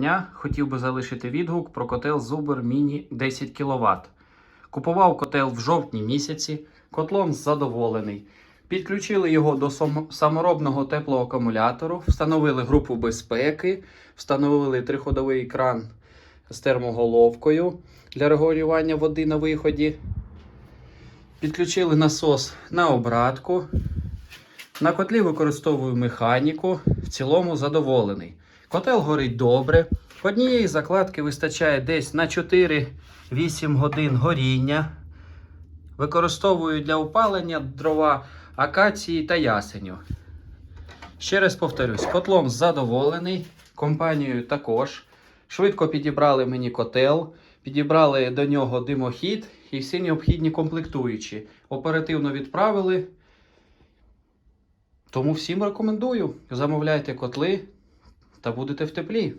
дня. Хотів би залишити відгук про котел Zuber Mini 10 кВт. Купував котел в жовтні місяці, котлом задоволений. Підключили його до саморобного теплоакумулятору, встановили групу безпеки, встановили триходовий кран з термоголовкою для регулювання води на виході. Підключили насос на обратку. На котлі використовую механіку, в цілому задоволений. Котел горить добре. Однієї закладки вистачає десь на 4-8 годин горіння. Використовую для опалення дрова акації та ясеню. Ще раз повторюсь, котлом задоволений, компанією також. Швидко підібрали мені котел, підібрали до нього димохід і всі необхідні комплектуючі. Оперативно відправили. Тому всім рекомендую. Замовляйте котли та будете в теплі.